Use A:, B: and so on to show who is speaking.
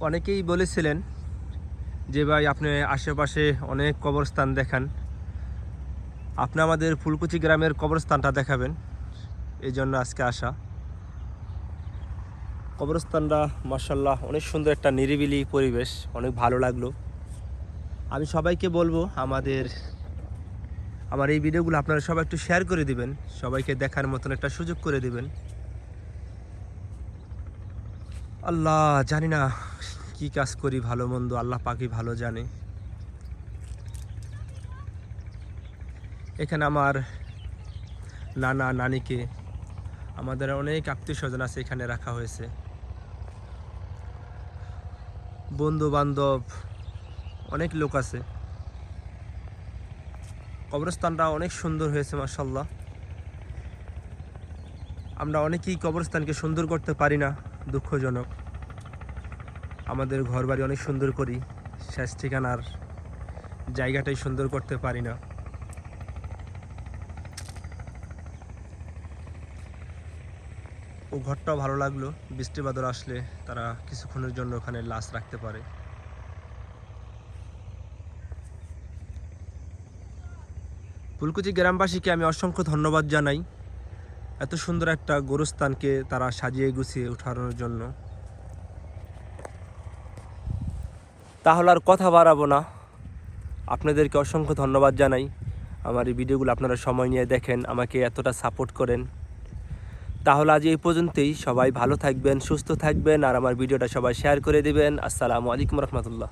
A: অনেকেই বলেছিলেন যে ভাই, আপনি আশেপাশে অনেক কবরস্থান দেখান। আপনি আমাদের ফুলকুচি গ্রামের কবরস্থানটা দেখাবেন। এই জন্য আজকে আসা। কবরস্থানটা মার্শাল্লাহ অনেক সুন্দর একটা নিরিবিলি পরিবেশ, অনেক ভালো লাগল। আমি সবাইকে বলব, আমাদের, আমার এই ভিডিওগুলো আপনারা সবাই একটু শেয়ার করে দিবেন। সবাইকে দেখার মতন একটা সুযোগ করে দিবেন। আল্লাহ, জানি না। কি কাজ করি ভালো মন্দ, আল্লাহ পাকি ভালো জানে। এখানে আমার নানা, নানিকে, আমাদের অনেক আত্মীয় স্বজন আছে এখানে রাখা হয়েছে। বন্ধু বান্ধব অনেক লোক আছে। কবরস্থানটা অনেক সুন্দর হয়েছে মাসাল্লাহ আমরা অনেকেই কবরস্থানকে সুন্দর করতে পারি না, দুঃখজনক। আমাদের ঘরবাড়ি অনেক সুন্দর করি, শেষ ঠিকানার জায়গাটাই সুন্দর করতে পারি না। ও ঘরটাও ভালো লাগল, বৃষ্টি বাদর আসলে তারা কিছুক্ষণের জন্য ওখানে লাশ রাখতে পারে। ফুলকুচি গ্রামবাসীকে আমি অসংখ্য ধন্যবাদ জানাই। এত সুন্দর একটা গোরস্থানকে তারা সাজিয়ে গুছিয়ে উঠানোর জন্য। তাহলে আর কথা বাড়াবো না। আপনাদেরকে অসংখ্য ধন্যবাদ জানাই। আমার এই ভিডিওগুলো আপনারা সময় নিয়ে দেখেন, আমাকে এতটা সাপোর্ট করেন। তাহলে আজ এই পর্যন্তই। সবাই ভালো থাকবেন, সুস্থ থাকবেন, আর আমার ভিডিওটা সবাই শেয়ার করে দেবেন। আসসালামু আলাইকুম রহমতুল্লাহ।